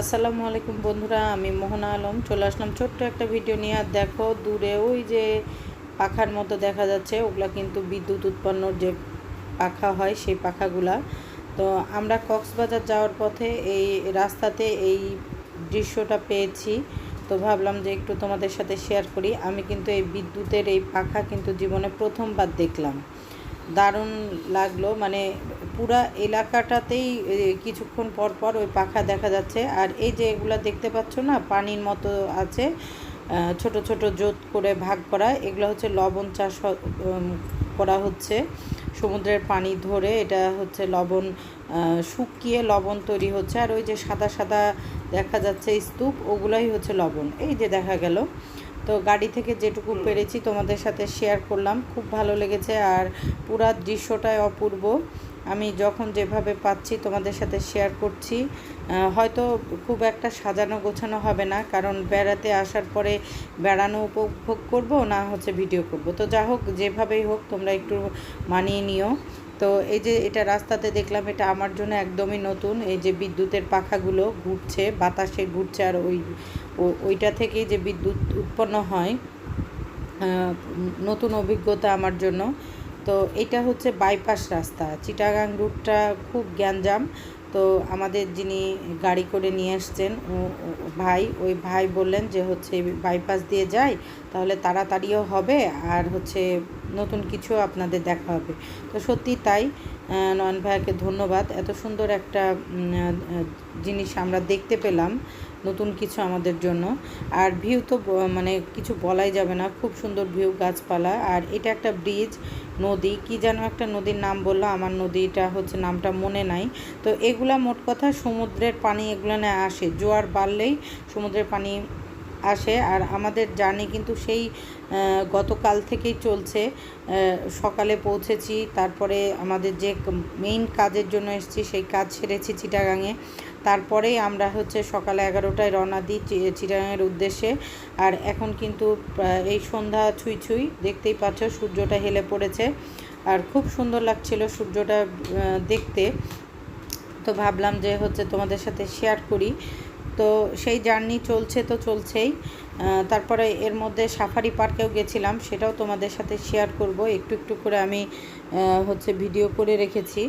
আসসালামু আলাইকুম বন্ধুরা, আমি মোহনা আলম। চলে আসলাম ছোট্ট একটা ভিডিও নিয়ে। আর দেখো, দূরে ওই যে পাখার মতো দেখা যাচ্ছে, ওগুলা কিন্তু বিদ্যুৎ উৎপন্নর যে পাখা হয়, সেই পাখাগুলা। তো আমরা কক্সবাজার যাওয়ার পথে এই রাস্তাতে এই দৃশ্যটা পেয়েছি। তো ভাবলাম যে একটু তোমাদের সাথে শেয়ার করি। আমি কিন্তু এই বিদ্যুতের এই পাখা কিন্তু জীবনে প্রথমবার দেখলাম। দারুণ লাগল। মানে পুরা এলাকাটাতেই কিছুক্ষণ পর পর ওই পাখা দেখা যাচ্ছে। আর এই যে এগুলা দেখতে পাচ্ছ না, পানির মতো আছে ছোট ছোট জোত করে ভাগ করা। এগুলো হচ্ছে লবণ চাষ করা হচ্ছে। সমুদ্রের পানি ধরে এটা হচ্ছে লবণ শুকিয়ে লবণ তৈরি হচ্ছে। আর ওই যে সাদা সাদা দেখা যাচ্ছে স্তূপ, ওগুলাই হচ্ছে লবণ। এই যে দেখা গেল। তো গাড়ি থেকে যেটুকু পেরেছি তোমাদের সাথে শেয়ার করলাম। খুব ভালো লেগেছে আর পুরা দৃশ্যটাই অপূর্ব। আমি যখন যেভাবে পাচ্ছি তোমাদের সাথে শেয়ার করছি হয়তো খুব একটা সাজানো গোছানো হবে না কারণ বেড়াতে আসার পরে বেড়ানো উপভোগ করব না হচ্ছে ভিডিও করব। তো যা হোক যেভাবেই হোক তোমরা একটু মানিয়ে নিও। তো এই যে এটা রাস্তাতে দেখলাম, এটা আমার জন্য একদমই নতুন। এই যে বিদ্যুতের পাখাগুলো ঘুরছে, বাতাসে ঘুরছে, আর ওই ওইটা থেকেই যে বিদ্যুৎ উৎপন্ন হয় নতুন অভিজ্ঞতা আমার জন্য। তো এটা হচ্ছে বাইপাস রাস্তা। চিটাগাং রুটটা খুব গ্যাঞ্জাম। তো আমাদের যিনি গাড়ি করে নিয়ে আসছেন ভাই, ওই ভাই বললেন যে হচ্ছে বাইপাস দিয়ে যাই তাহলে তাড়াতাড়িও হবে। আর হচ্ছে নতুন কিছু আপনাদের দেখা হবে। তো সত্যি তাই নয়ন ভাইয়াকে ধন্যবাদ। এত সুন্দর একটা জিনিস আমরা দেখতে পেলাম নতুন কিছু আমাদের জন্য। আর ভিউ তো মানে কিছু বলাই যাবে না, খুব সুন্দর ভিউ গাছপালা। আর এটা একটা ব্রিজ, নদী, কি যেন একটা নদীর নাম বলল, আমার নদীটা হচ্ছে নামটা মনে নাই। তো এগুলা মোট কথা সমুদ্রের পানি এগুলো না আসে, জোয়ার বাড়লেই সমুদ্রের পানি আসে আর আমাদের জার্নি কিন্তু সেই গতকাল থেকেই চলছে। সকালে পৌঁছেছি, তারপরে আমাদের যে মেইন কাজের জন্য এসেছি সেই কাজ সেরেছি চিটাগাঙে। তারপরেই আমরা হচ্ছে সকালে এগারোটায় রওনা দিই চিটাগাঙের উদ্দেশ্যে। আর এখন কিন্তু এই সন্ধ্যা ছুঁই ছুঁই, দেখতেই পাচ্ছ সূর্যটা হেলে পড়েছে। আর খুব সুন্দর লাগছিল সূর্যটা দেখতে। তো ভাবলাম যে হচ্ছে তোমাদের সাথে শেয়ার করি। তো সেই জার্নি চলছে তো চলছেই। তারপরে এর মধ্যে সাফারি পার্কেও গেছিলাম, সেটাও তোমাদের সাথে শেয়ার করব। একটু একটু করে আমি হচ্ছে ভিডিও করে রেখেছি।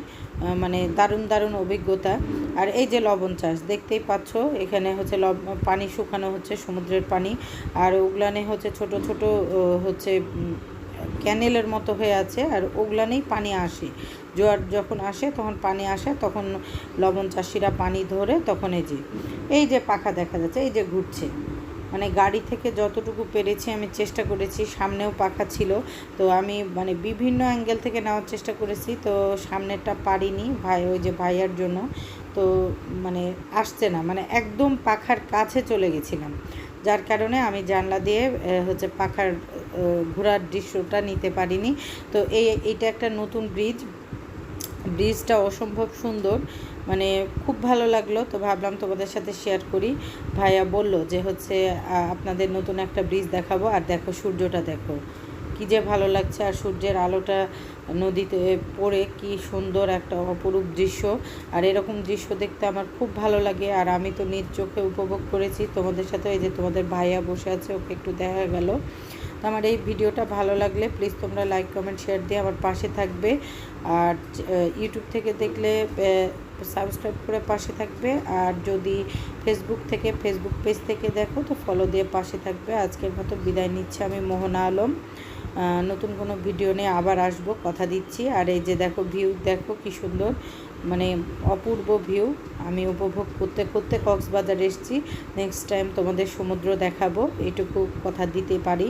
মানে দারুণ দারুণ অভিজ্ঞতা। আর এই যে লবণ চাষ, দেখতেই পাচ্ছ, এখানে হচ্ছে লব, পানি শুকানো হচ্ছে, সমুদ্রের পানি। আর ওগুলানে হচ্ছে ছোট ছোট হচ্ছে ক্যানেলের মতো হয়ে আছে আর ওগুলানেই পানি আসে। জোয়ার যখন আসে, তখন পানি আসে, তখন লবণ চাষিরা পানি ধরে তখন এই যে এই যে পাখা দেখা যাচ্ছে, এই যে ঘুরছে। মানে গাড়ি থেকে যতটুকু পেরেছি আমি চেষ্টা করেছি, সামনেও পাখা ছিল। তো আমি মানে বিভিন্ন অ্যাঙ্গেল থেকে নেওয়ার চেষ্টা করেছি, তো সামনেরটা পারিনি ভাই, ওই যে ভাইয়ার জন্য। তো মানে আসছে না মানে একদম পাখার কাছে চলে গেছিলাম। যার কারণে আমি জানলা দিয়ে হচ্ছে পাখার ঘোরার দৃশ্যটা নিতে পারিনি। তো এই, এইটা একটা নতুন ব্রিজ ব্রিজটা অসম্ভব সুন্দর। মানে খুব ভালো লাগল। তো ভাবলাম তোমাদের সাথে শেয়ার করি। ভাইয়া বলল যে হচ্ছে আপনাদের নতুন একটা ব্রিজ দেখাবো। আর দেখো সূর্যটা দেখো। কি যে ভালো লাগছে। আর সূর্যের আলোটা নদীতে পড়ে কি সুন্দর একটা অপরূপ দৃশ্য। আর এরকম দৃশ্য দেখতে আমার খুব ভালো লাগে। আর আমি তো নিজ চোখে উপভোগ করেছি। তোমাদের সাথে এই যে তোমাদের ভাইয়া বসে আছে, ওকে একটু দেখা গেল। তো আমার এই ভিডিওটা ভালো লাগলে প্লিজ তোমরা লাইক কমেন্ট শেয়ার দিয়ে আমার পাশে থাকবে। আর ইউটিউব থেকে দেখলে সাবস্ক্রাইব করে পাশে থাকবে। আর যদি ফেসবুক থেকে ফেসবুক পেজ থেকে দেখো, তো ফলো দিয়ে পাশে থাকবে। আজকের মতো বিদায় নিচ্ছে আমি, মোহনা আলম। নতুন কোনো ভিডিও নিয়ে আবার আসব, কথা দিচ্ছি। আর এই যে দেখো ভিউ দেখো কি সুন্দর মানে অপূর্ব ভিউ আমি উপভোগ করতে করতে কক্সবাজার এসেছি। নেক্সট টাইম তোমাদের সমুদ্র দেখাবো, এটুকু কথা দিতে পারি।